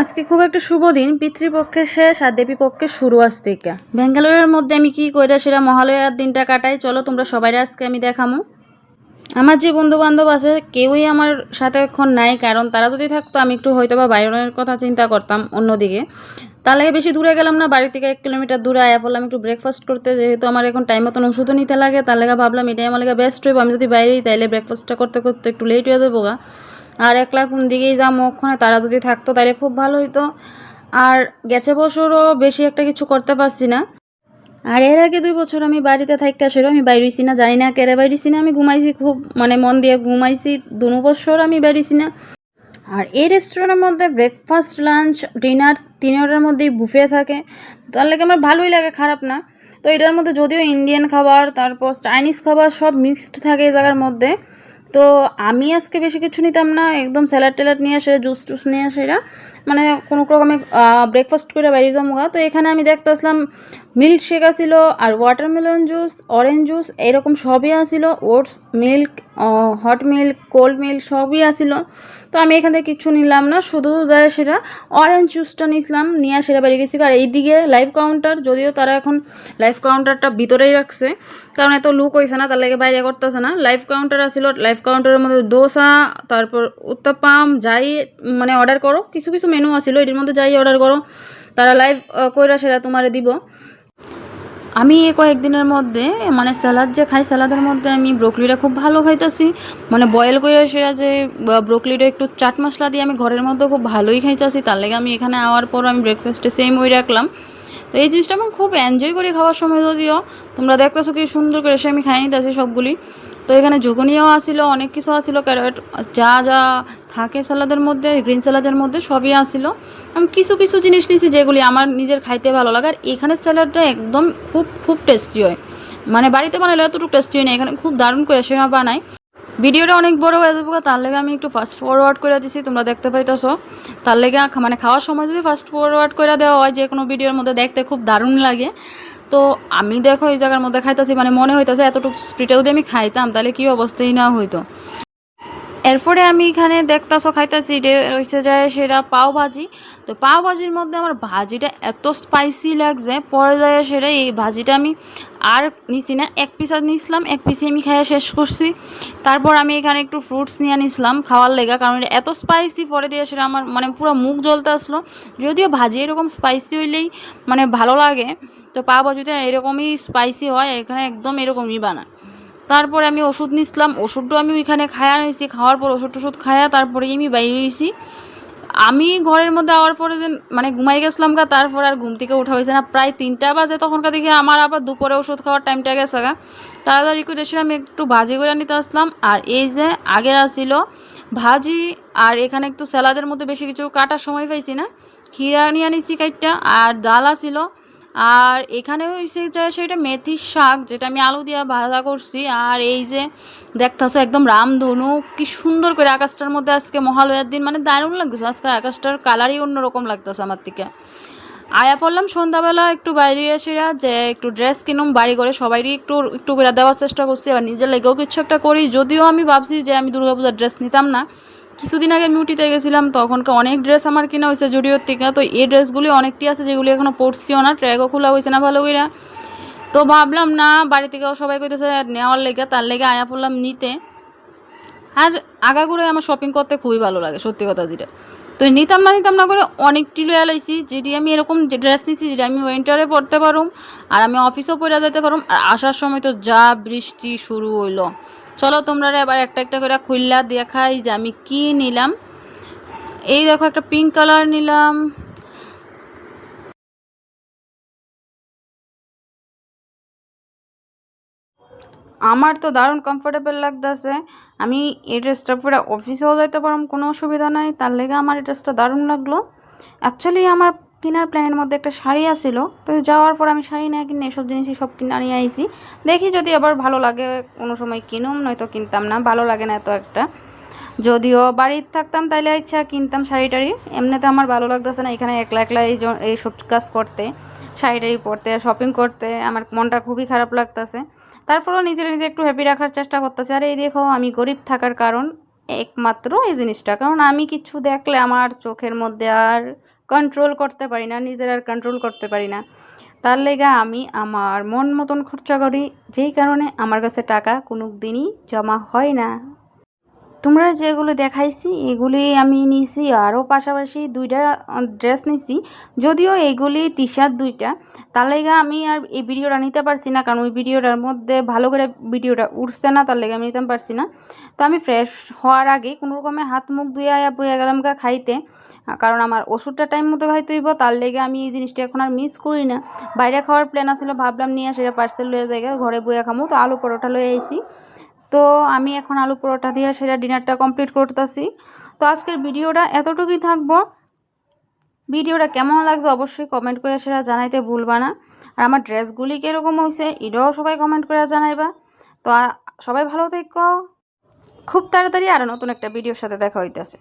আজকে খুব একটা শুভ দিন। পিতৃপক্ষের শেষ আর দেবীপক্ষের শুরু আজ থেকে। ব্যাঙ্গালোরের মধ্যে আমি কি কইরা সেটা মহালয়ার দিনটা কাটাই? চলো তোমরা সবাই আজকে আমি দেখামো। আমার যে বন্ধু বান্ধব আছে, কেউই আমার সাথে এখন নাই, কারণ তারা যদি থাকতো, আমি একটু হয়তো বা বাইরনের কথা চিন্তা করতাম অন্যদিকে। তার লাগে বেশি দূরে গেলাম না, বাড়ি থেকে এক কিলোমিটার দূরে। আয়া পড়লাম একটু ব্রেকফাস্ট করতে, যেহেতু আমার এখন টাইম মতন ওষুধও নিতে লাগে। তার লেগে ভাবলাম, এটাই আমার লেগে বেস্ট হইব আমি যদি বাইরেই, তাইলে ব্রেকফাস্টটা করতে করতে একটু লেট হয়ে যাব গা আর একলা কোন দিকেই যাব ওখানে? তারা যদি থাকতো তাহলে খুব ভালো হইতো। আর গেছে বছরও বেশি একটা কিছু করতে পারছি না। আর এর আগে দুই বছর আমি বাড়িতে থাকতে ছিল আমি বাইরেছি না, জানি না কেড়ে বাইরেছি না। আমি ঘুমাইছি খুব মানে মন দিয়ে ঘুমাইছি দু বছর আমি বাইরেছি না। আর এই রেস্টুরেন্টের মধ্যে ব্রেকফাস্ট লাঞ্চ ডিনার তিনটার মধ্যেই বুফে থাকে। তার লাগে আমার ভালোই লাগে, খারাপ না। তো এটার মধ্যে যদিও ইন্ডিয়ান খাবার, তারপর চাইনিজ খাবার সব মিক্সড থাকে এই জায়গার মধ্যে। তো আমি আজকে বেশি কিছু নিতাম না, একদম স্যালাড ট্যালাড নিয়ে আসে জুস টুস নিয়ে আসে মানে কোনো রকমে ব্রেকফাস্ট করে বাইরে যাব তো এখানে আমি দেখতে আসলাম মিল্ক শেক আসিল, আর ওয়াটারমেলন জুস অরেঞ্জ জুস এরকম সবই আসিল। Oats milk hot milk cold milk সবই আসিল। তো আমি এখান থেকে কিছু নিলাম না, শুধু যায় সেটা অরেঞ্জ জুসটা নিয়েছিলাম, নিয়ে সেটা বেরিয়ে গেছি। আর এইদিকে লাইভ কাউন্টার যদিও তারা এখন লাইভ কাউন্টারটা ভিতরেই রাখছে, কারণ এত লুক হয়েছে না, তার লাগে বাইরে করতেছে না। লাইভ কাউন্টার আসিল লাইভ কাউন্টারের মধ্যে দোসা, তারপর উত্তাপাম যাই মানে অর্ডার করো, কিছু কিছু মেনু আসিল, এটির মধ্যে যাই অর্ডার করো, তারা লাইভ কইরা সেটা তোমারে দিব। আমি এই কয়েকদিনের মধ্যে মানে স্যালাদ যে খাই স্যালাদের মধ্যে আমি ব্রোকলিটা খুব ভালো খাইতেছি। মানে বয়েল করে সেটা যে ব্রোকলিটা একটু চাট মশলা দিয়ে আমি ঘরের মধ্যে খুব ভালোই খাইতেছি। তার লেগে আমি এখানে আওয়ার পর আমি ব্রেকফাস্টে সেম ওই রাখলাম। তো এই জিনিসটা আমি খুব এনজয় করি খাওয়ার সময় যদিও। তোমরা দেখতেছো কি সুন্দর করে সে আমি খাই নিতেছি সবগুলি। তো এখানে জুগনিয়াও আসিল, অনেক কিছু আসিল, ক্যারেট, যা যা থাকে স্যালাদের মধ্যে, গ্রিন স্যালাদের মধ্যে সবই আসিল। আমি কিছু কিছু জিনিস নিয়েছি যেগুলি আমার নিজের খাইতে ভালো লাগে, আর এখানে স্যালাডটা একদম খুব খুব টেস্টি হয়। মানে বাড়িতে বানালে এতটুকু টেস্টি হয় না, এখানে খুব দারুণ করে সে বানায়। ভিডিওটা অনেক বড় হয়ে যাব, তার লেগে আমি একটু ফাস্ট ফরওয়ার্ড করে দিছি, তোমরা দেখতে পাইতেছো। তার লেগে মানে খাওয়ার সময় যদি ফাস্ট ফরওয়ার্ড করে দেওয়া হয় যে কোনো ভিডিওর মধ্যে দেখতে খুব দারুণ লাগে। তো আমি দেখো এই জায়গার মধ্যে খাইতেছি মানে মনে হইতেছে এতটুকু স্প্রিটে যদি আমি খাইতাম, তাহলে কী অবস্থাই না হইতো। এরপরে আমি এখানে দেখতাছো, খাইতেছি রয়েছে যায় সেটা পাও ভাজি। তো পাও ভাজির মধ্যে আমার ভাজিটা এত স্পাইসি লাগছে, পরে যায় সেটা এই ভাজিটা আমি আর নিছি না, এক পিস নিছিলাম, এক পিসে আমি খাইয়া শেষ করছি। তারপর আমি এখানে একটু ফ্রুটস নিয়ে নিছিলাম খাওয়ার লেগা, কারণ এটা এত স্পাইসি পরে দিয়ে সেটা আমার মানে পুরো মুখ জ্বলতে আসলো। যদিও ভাজি এরকম স্পাইসি হইলেই মানে ভালো লাগে তো পাও ভাজিটা এরকমই স্পাইসি হয়, এখানে একদম এরকমই বানায়। তারপরে আমি ওষুধ নিছিলাম ওষুধটাও আমি ওইখানে খায়া নিয়েছি, খাওয়ার পর ওষুধ টষুধ খায়া তারপরে আমি বাইরে হয়েছি। আমি ঘরের মধ্যে আওয়ার পরে যে মানে ঘুমাই গেছিলাম গা, তারপর আর ঘুম থেকে উঠা হয়েছে না। প্রায় তিনটা বাজে তখনকার দেখি আমার আবার দুপুরে ওষুধ খাওয়ার টাইমটা গেছে গা। তাড়াতাড়ি করে আমি একটু ভাজি করে নিতে আসলাম। আর এই যে আগের আসিল ভাজি, আর এখানে একটু স্যালাদের মধ্যে বেশি কিছু কাটার সময় পাইছি না। খিরা নিয়ে আনিছি কাইটটা, আর ডাল আসিল আর এখানে হয়েছে সেটা মেথির শাক, যেটা আমি আলু দিয়ে ভাজা করছি। আর এই যে দেখতেছো একদম রামধনু কি সুন্দর করে আকাশটার মধ্যে আজকে মহালয়ার দিন মানে দারুণ লাগতেছে। আজকে আকাশটার কালারই অন্যরকম লাগতেছে আমার থেকে আয়া পড়লাম সন্ধ্যাবেলা একটু বাইরে এসে যে একটু ড্রেস কিনুম, বাড়ি করে সবাইরই একটু একটু করে দেওয়ার চেষ্টা করছি আর নিজের লেগেও কিছু একটা করি। যদিও আমি ভাবছি যে আমি দুর্গাপূজার ড্রেস নিতাম না কিছুদিন আগে মিউটিতে গেছিলাম তখনকার অনেক ড্রেস আমার কিনা হয়েছে জুডিওর থেকে। তো এই ড্রেসগুলি অনেকটি আছে যেগুলি এখনও পড়ছিও না ট্র্যাগও খোলা হয়েছে না ভালো করে তো ভাবলাম, না, বাড়ি থেকেও সবাই কইতেছে নেওয়ার লেগে, তার লেগে আয়া পড়লাম নিতে। আর আগাগুড়ে আমার শপিং করতে খুবই ভালো লাগে, সত্যি কথা যেটা। তো নিতাম না নিতাম না করে অনেকটি লয়ে লাইছি যেটি আমি এরকম ড্রেস নিছি, যেটা আমি উইন্টারে পরতে পারুম, আর আমি অফিসেও পরে যেতে পারুম। আর আসার সময় তো যা বৃষ্টি শুরু হইল চলো তোমরা এবার একটা একটা করে খুললা, দেখাই যে আমি কি নিলাম। এই দেখো একটা পিঙ্ক কালার নিলাম। আমার তো দারুণ কমফোর্টেবল লাগতেছে। আমি এই ড্রেসটা পরে অফিসেও যাইতে পারম কোনো অসুবিধা নাই। তার লেগে আমার এই ড্রেসটা দারুণ লাগল। অ্যাকচুয়ালি আমার কেনার প্ল্যানের মধ্যে একটা শাড়ি আসিল। তো যাওয়ার পর আমি শাড়ি না কিনে এসব জিনিসই সব কিনে নিয়ে আইছি। দেখি যদি আবার ভালো লাগে, কোনো সময় কিনুম, নয়তো কিনতাম না, ভালো লাগে না এত একটা। যদিও বাড়িতে থাকতাম তাইলে ইচ্ছা কিনতাম শাড়ি টাড়ি। এমনিতে আমার ভালো লাগতেছে না, এখানে একলা একলা এই এই সব কাজ করতে, শাড়ি টাড়ি পরতে শপিং করতে, আমার মনটা খুবই খারাপ লাগতেছে। তারপরেও নিজের নিজে একটু হ্যাপি রাখার চেষ্টা করতেছে। আর এই দেখো, আমি গরিব থাকার কারণ, একমাত্র এই জিনিসটা। কারণ আমি কিছু দেখলে আমার চোখের মধ্যে আর কন্ট্রোল করতে পারি না, নিজের আর কন্ট্রোল করতে পারি না। তার লেগে আমি আমার মন মতন খরচা করি, যেই কারণে আমার কাছে টাকা কোনো দিনই জমা হয় না। তোমরা যেগুলো দেখাইছি, এগুলি আমি নিছি আরও পাশাপাশি দুইটা ড্রেস নিছি। যদিও এগুলি টি শার্ট দুইটা, তার লেগে আমি আর এই ভিডিওটা নিতে পারছি না, কারণ ওই ভিডিওটার মধ্যে ভালো করে ভিডিওটা উঠছে না, তার লেগে আমি নিতে পারছি না। তো আমি ফ্রেশ হওয়ার আগে কোনো রকমে হাত মুখ ধুয়ে আয়া বইয়া গেলাম গা খাইতে কারণ আমার ওষুধটা টাইম মতো খাইতে হইব, তার লেগে আমি এই জিনিসটা এখন আর মিস করি না। বাইরে খাওয়ার প্ল্যান আসলে ভাবলাম নিয়ে সেটা পার্সেল লয়ে জায়গা ঘরে বইয়া খামো, তো আলু পরোটা লয়ে আইছি। তো আমি এখন আলু পরোটা দিয়ে সেটা ডিনারটা কমপ্লিট করতেছি। তো আজকের ভিডিওটা এতটুকুই থাকব। ভিডিওটা কেমন লাগছে অবশ্যই কমেন্ট করে সেটা জানাইতে ভুলবা না। আর আমার ড্রেসগুলি কীরকম হয়েছে এটাও সবাই কমেন্ট করে জানাইবা। তো সবাই ভালো থেকো। খুব তাড়াতাড়ি আরও নতুন একটা ভিডিওর সাথে দেখা হইতেছে।